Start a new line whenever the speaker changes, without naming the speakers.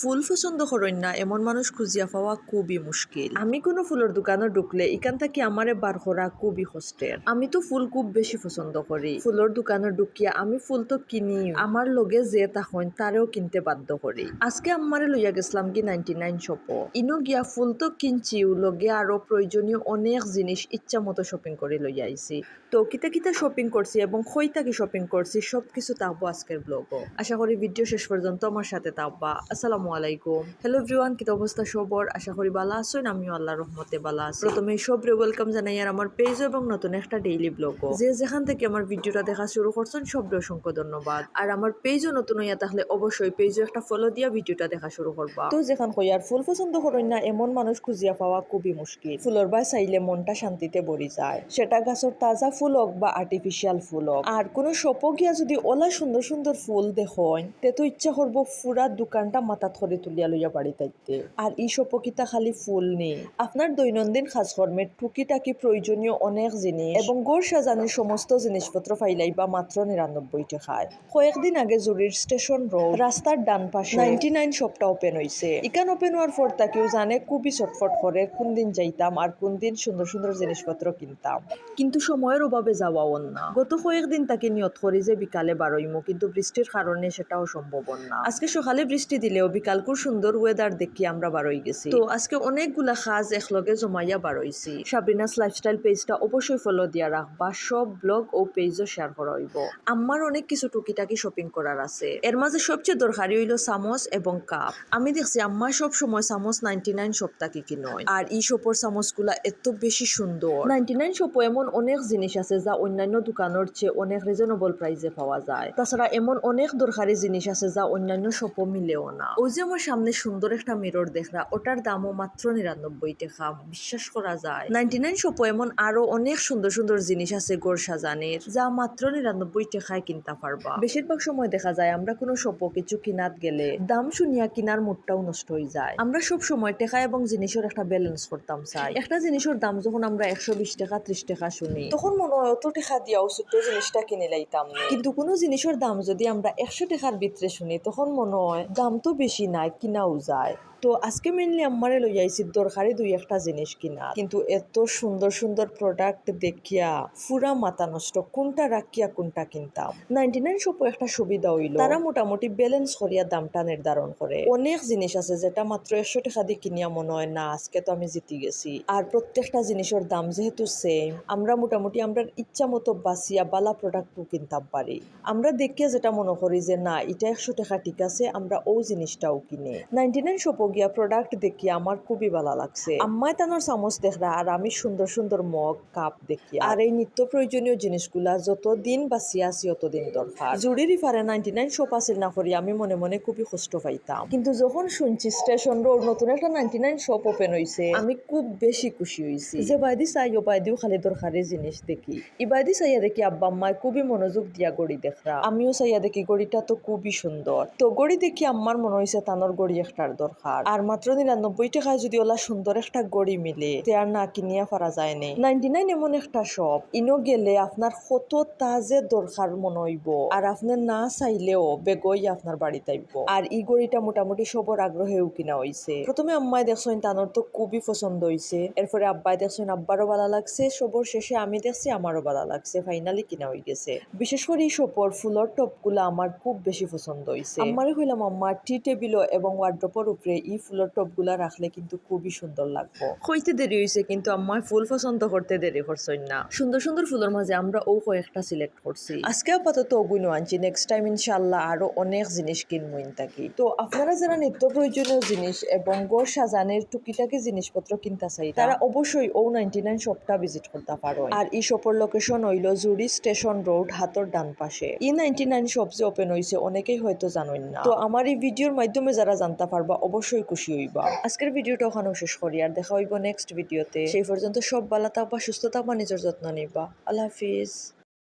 ফুল পছন্দ করেন না, এমন মানুষ খুঁজিয়া পাওয়া খুবই মুশকিল। আমি কোনো ফুলের দোকানে ঢুকলে এখান থেকে আমারে বার করা খুবই কষ্টের। আমি তো ফুল খুব বেশি পছন্দ করি। ফুলের দোকানে ঢুকিয়া আমি ফুল তো কিনি আমার লগে যে তখন তারেও কিনতে বাধ্য করি। আজকে আমারে লইয়া গেছিলাম কি নাইনটি নাইন শপ ইনো গিয়া ফুল তো কিনছিও, লগে আরও প্রয়োজনীয় অনেক জিনিস ইচ্ছা মতো শপিং করে লইয়া আইছি। তো কিতা কিতা শপিং করছি এবং কইতা কি শপিং করছি, সবকিছু কিছু থাকব আজকের ব্লগও আশা করি ভিডিও শেষ পর্যন্ত আমার সাথে থাকবা। আসসালামু আলাইকুম। হ্যালো এভরিওয়ান কিতা অবস্থা সবর? আশা করি ভালো আছেন, আমিও আল্লাহ রহমতে ভালো আছি। প্রথমে সবরে ওয়েলকাম জানাই আর আমার পেজ এবং নতুন একটা ডেইলি ব্লগও যে যেখান থেকে আমার ভিডিওটা দেখা শুরু করছেন, সবরে অসংখ্য ধন্যবাদ। আর আমার পেজও নতুন হইয়া তাহলে অবশ্যই পেজও একটা ফলো দিয়া ভিডিওটা দেখা শুরু করবা। তো যেখান কইয়ার ফুল পছন্দ করেন না, এমন মানুষ খুঁজিয়া পাওয়া খুবই মুশকিল। ফুলর বাই চাইলে মনটা শান্তিতে ভরি যায়। সেটা গাছের তাজা ফুল হোক বা আর্টিফিশিয়াল ফুল হোক। আর কোনো গিয়া যদি ওলা সুন্দর সুন্দর ফুল দেখেন তে তো ইচ্ছা করব পুরা দোকানটা মাথাত করে তুলিয়া লইয়া বাড়ি তাইতে আর এই শপকিতা খালি ফুল নেই। আপনার দৈনন্দিন কাজকর্মের টুকিটাকি প্রয়োজনীয় অনেক জিনিস এবং গোর সাজানোর সমস্ত জিনিসপত্র ফাইলাই বা মাত্র নিরানব্বই টাকায়। কয়েকদিন আগে জুরির স্টেশন রোড রাস্তার ডান পাশে নাইনটি নাইন শপটা ওপেন হয়েছে ইকান ওপেন হওয়ার পর তাকেও জানে খুবই চটফট করে কোন দিন যাইতাম আর কোন দিন সুন্দর সুন্দর জিনিসপত্র কিনতাম। কিন্তু সময়ের অভাবে যাওয়াও না। গত কয়েকদিন তাকে নিয়ত করি যে বিকালে বারোইমো কিন্তু বৃষ্টির কারণে সেটাও সম্ভব না। আজকে সকালে বৃষ্টি দিলেও বিকাল খুব সুন্দর ওয়েদার দেখি আমরা বারোই গেছি। তো আজকে অনেকগুলা কাজ একলগে জমাইয়া বারোইছি। সাবিনাস লাইফস্টাইল পেজটা অবশ্যই ফলো দিয়া রাখবা সব ব্লগ ও পেজও শেয়ার করা হইব। আমার অনেক কিছু টুকিটাকি শপিং করার আছে। এর মাঝে সবচেয়ে দরকারি হইল চামচ এবং কাপ আমি দেখছি আম্মা সব সময় চামচ নাইনটি নাইন সপ্তাহে কিনয় আর এই শপর চামচগুলা এত বেশি সুন্দর। নাইনটি নাইন শপও এমন অনেক জিনিস আছে যা অন্যান্য দোকানের চেয়ে অনেক রিজনেবল প্রাইসে পাওয়া যায়। তাছাড়া এমন অনেক দরকারি জিনিস আছে যা অন্যান্য শপও মিলেও না। ওই যে আমার সামনে সুন্দর একটা মিরর দেখরা ওটার দামও মাত্র নিরানব্বই টাকা, বিশ্বাস করা যায়। নাইনটি নাইন শপও এমন আরও অনেক সুন্দর সুন্দর জিনিস আছে গোর সাজানের, যা মাত্র নিরানব্বই টাকায় কিনতে পারবা। বেশিরভাগ সময় দেখা যায় আমরা কোনো শপও কিছু কিনাত গেলে দাম শুনিয়া কিনার মুডটাও নষ্ট হয়ে যায়। আমরা সব সময় টাকা এবং জিনিসের একটা ব্যালেন্স করতাম চাই একটা জিনিসের দাম যখন আমরা একশো বিশ টাকা, ত্রিশ টাকা শুনি, তখন মনে হয় অত টাকা দিয়াও ছোট্ট জিনিসটা কিনে লাইতাম কিন্তু কোনো জিনিসের দাম যদি আমরা একশো টাকার ভিতরে শুনি, তখন মনে হয় দাম তো বেশি নাই কিনাও যায় তো আজকে মেনলি আমারে লই আইছি দরকারি দুই একটা জিনিস কিনা। কিন্তু এত সুন্দর সুন্দর প্রোডাক্ট দেখিয়া পুরা মাথা নষ্ট, কোনটা রাখিয়া, কোনটা কিনতাম। নাইনটি নাইন শপও একটা সুবিধা হইল। তারা মোটামুটি ব্যালেন্স করিয়া দামটা নির্ধারণ করে। অনেক জিনিস আছে যেটা মাত্র একশো টাকা দিয়ে কিনিয়া মনে হয়, না, আজকে তো আমি জিতি গেছি। আর প্রত্যেকটা জিনিসের দাম যেহেতু সেম আমরা মোটামুটি আমরা ইচ্ছা মতো বাঁচিয়া বালা প্রোডাক্টও কিনতাম পারি। আমরা দেখিয়া যেটা মনে করি যে, না, এটা একশো টাকা ঠিক আছে, আমরা ও জিনিসটাও কিনে। নাইনটি নাইন শপও গিয়া প্রোডাক্ট দেখি, আমার খুবই ভালো লাগছে। আম্মাই তানোর চামচ দেখরা আর আমি সুন্দর সুন্দর মগ, কাপ দেখি। আর এই নিত্য প্রয়োজনীয় জিনিসগুলা যত দিন বাঁচিয়ে আছি অতদিন দরকার। জুড়ির রিফারে নাইনটি নাইন শপ আছিল না করি, আমি মনে মনে খুবই কষ্ট পাইতাম। কিন্তু যখন শুনছি স্টেশন রোড নতুন একটা নাইনটি নাইন শপ ওপেন হয়েছে আমি খুব বেশি খুশি হয়েছি যে বাইদি চাই, ও বাইদিও খালি দরকারি জিনিস দেখি। ইবাদি চাইয়া দেখি আব্বা আম্মাই খুবই মনোযোগ দিয়া গড়ি দেখরা। আমিও চাইয়া দেখি গড়িটা তো খুবই সুন্দর। তো গড়ি দেখি আমার মনে হয়েছে তানোর গড়ি একটার দরকার। আর মাত্র নিরানব্বই টাকায় যদি ওলা সুন্দর একটা গড়ি মিলে। তে আর না কিনিয়া পারা যায় নাই নাইনটি নাইন এমন একটা শপ ইনো গেলে আপনার কত তাজে দরকার মনে হইব। আর আপনি না চাইলেও বেগই আপনার বাড়িতে আইব। আর ই গড়িটা মোটামুটি সবর আগ্রহেও কিনা হইছে। প্রথমে আম্মাই দেখছেন তানোর তো খুবই পছন্দ হইছে। এরপরে আব্বাই দেখছেন আব্বারও ভালো লাগছে। সবর শেষে আমি দেখছি আমারও ভালো লাগছে। ফাইনালি কিনা হয়ে গেছে। বিশেষ করে এই সপর ফুলর টপগুলো আমার খুব বেশি পছন্দ হইছে। আমারে হইলাম আমার টি টেবিলও এবং ওয়ার্ড্রপের উপরে এই ফুলের টপগুলা রাখলে কিন্তু খুবই সুন্দর লাগবো। হইতে দেরি হইছে কিন্তু আমার ফুল পছন্দ করতে দেরি করছই না। সুন্দর সুন্দর ফুলের মাঝে আমরা ও কয়েকটা সিলেক্ট করছি। আজকে আপাতত ওগুলো আনছি। নেক্সট টাইম ইনশাল্লাহ আরও অনেক জিনিস কিনবো থাকি। তো আপনারা যারা নিত্য প্রয়োজনীয় জিনিস এবং গড় সাজানের টুকিটাকি জিনিসপত্র কিনতে চাই তারা অবশ্যই ও নাইনটি নাইন শপটা ভিজিট করতে পারো। আর এই শপের লোকেশন হইল জুড়ি স্টেশন রোড হাতর ডান পাশে। ই নাইনটি নাইন শপ যে ওপেন হয়েছে অনেকেই হয়তো জানেন না। তো আমার এই ভিডিওর মাধ্যমে যারা জানতে পারবা অবশ্যই খুশি হইবা। আজকের ভিডিওটা ওখানেও শেষ করি আর দেখা হইব নেক্সট ভিডিওতে সেই পর্যন্ত সব ভালো থাকবা, সুস্থ থাকবা, নিজের যত্ন নিবা। আল্লাহ হাফিজ।